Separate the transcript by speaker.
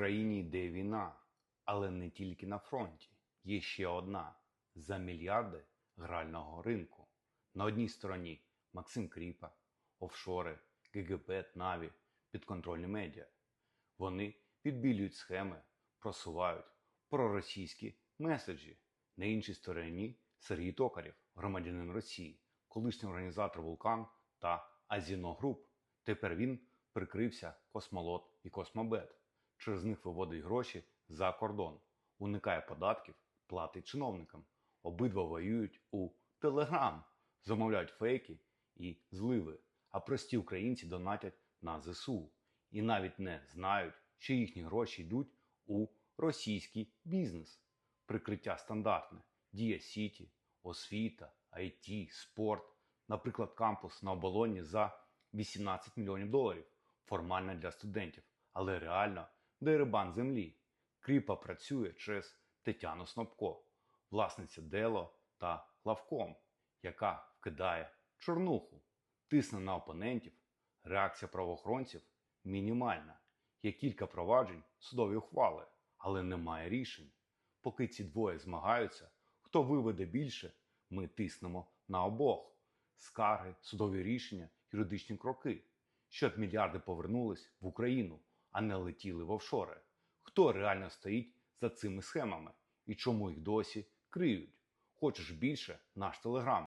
Speaker 1: Україні йде війна, але не тільки на фронті. Є ще одна за мільярди грального ринку. На одній стороні Максим Кріпа, офшори, ГГП, Наві, підконтрольні медіа. Вони підбілюють схеми, просувають проросійські меседжі. На іншій стороні Сергій Токарєв, громадянин Росії, колишній організатор Вулкан та Азіно Груп. Тепер він прикрився Космолот і Космобет. Через них виводить гроші за кордон, уникає податків, платить чиновникам. Обидва воюють у Телеграм, замовляють фейки і зливи, а прості українці донатять на ЗСУ. І навіть не знають, що їхні гроші йдуть у російський бізнес. Прикриття стандартне: Дія Сіті, освіта, IT, спорт, наприклад, кампус на оболоні за 18 мільйонів доларів, формально для студентів, але реально дерибан землі. Кріпа працює через Тетяну Снопко, власниця Дело та Главком, яка вкидає чорнуху, тисне на опонентів. Реакція правоохоронців мінімальна. Є кілька проваджень, судові ухвали, але немає рішень. Поки ці двоє змагаються, хто виведе більше, ми тиснемо на обох. Скарги, судові рішення, юридичні кроки, щоб мільярди повернулись в Україну, а не летіли в офшори. Хто реально стоїть за цими схемами і чому їх досі криють? Хочеш більше? Наш телеграм.